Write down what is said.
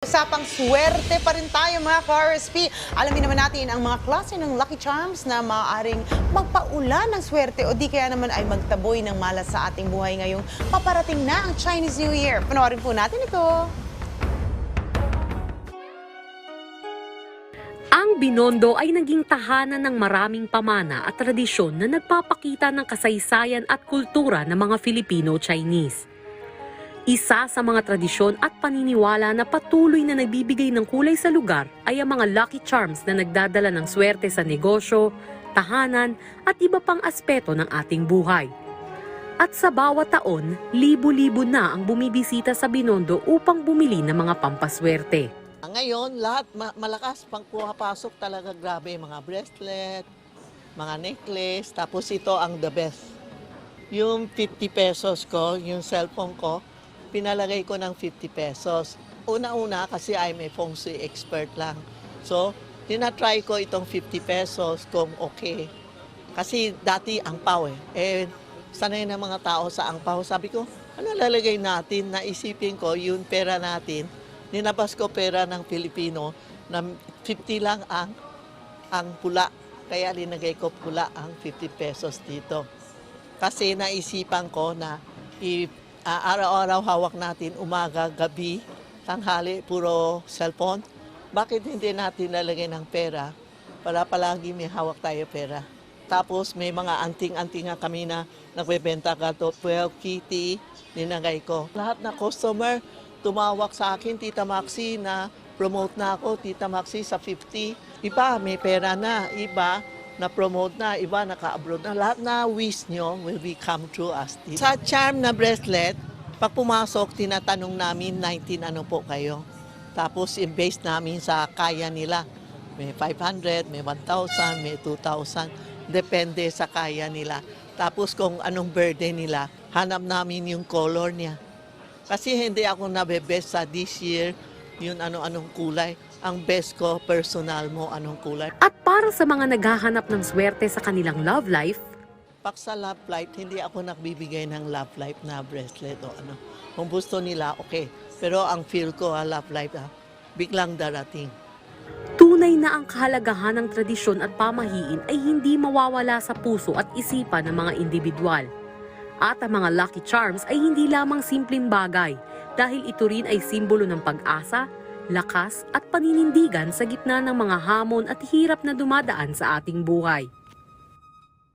Usapang swerte pa rin tayo mga ka-RSP. Alamin naman natin ang mga klase ng Lucky Charms na maaaring magpaulan ng swerte o di kaya naman ay magtaboy ng malas sa ating buhay ngayong paparating na ang Chinese New Year. Panoorin po natin ito. Ang Binondo ay naging tahanan ng maraming pamana at tradisyon na nagpapakita ng kasaysayan at kultura ng mga Filipino-Chinese. Isa sa mga tradisyon at paniniwala na patuloy na nagbibigay ng kulay sa lugar ay ang mga lucky charms na nagdadala ng swerte sa negosyo, tahanan at iba pang aspeto ng ating buhay. At sa bawat taon, libo-libo na ang bumibisita sa Binondo upang bumili ng mga pampaswerte. Ngayon, lahat ma- malakas pang pasok talaga grabe. Mga bracelet, mga necklace, tapos ito ang the best. Yung 50 pesos ko, yung cellphone ko, pinalagay ko ng 50 pesos. Una-una kasi I'm a feng shui expert lang. So, tinatry ko itong 50 pesos kung okay. Kasi dati ang pao eh. Eh, sanay na mga tao sa ang pao. Sabi ko, ano lalagay natin? Naisipin ko, yung pera natin, ninabas ko pera ng Pilipino na 50 lang ang ang pula. Kaya linagay ko pula ang 50 pesos dito. Kasi naisipan ko na i, ah, araw-araw hawak natin umaga, gabi, tanghali, puro cellphone. Bakit hindi natin lalagay ng pera para palagi may hawak tayo pera? Tapos may mga anting-anting nga kami na nagbebenta ka to, 12 kitty, ninagay ko. Lahat na customer tumawag sa akin, Tita Maxi, na promote na ako, Tita Maxi, sa 50. Iba, may pera na. Iba, na-promote na. Iba, naka-abroad na. Lahat na wish nyo will be come true as this. Sa charm na bracelet, pag pumasok, tinatanong namin 19 ano po kayo. Tapos, i-base namin sa kaya nila. May 500, may 1,000, may 2,000. Depende sa kaya nila. Tapos kung anong birthday nila, hanap namin yung color niya. Kasi hindi ako nabe-best sa this year, yun ano-anong kulay. Ang best ko, personal mo, anong kulay. At para sa mga naghahanap ng swerte sa kanilang love life, Pag sa love life, hindi ako nagbibigay ng love life na bracelet o ano. Kung gusto nila, okay. Pero ang feel ko, ha, love life, ha, biglang darating. tunay na ang kahalagahan ng tradisyon at pamahiin ay hindi mawawala sa puso at isipan ng mga individual. At ang mga lucky charms ay hindi lamang simpleng bagay dahil ito rin ay simbolo ng pag-asa, lakas at paninindigan sa gitna ng mga hamon at hirap na dumadaan sa ating buhay.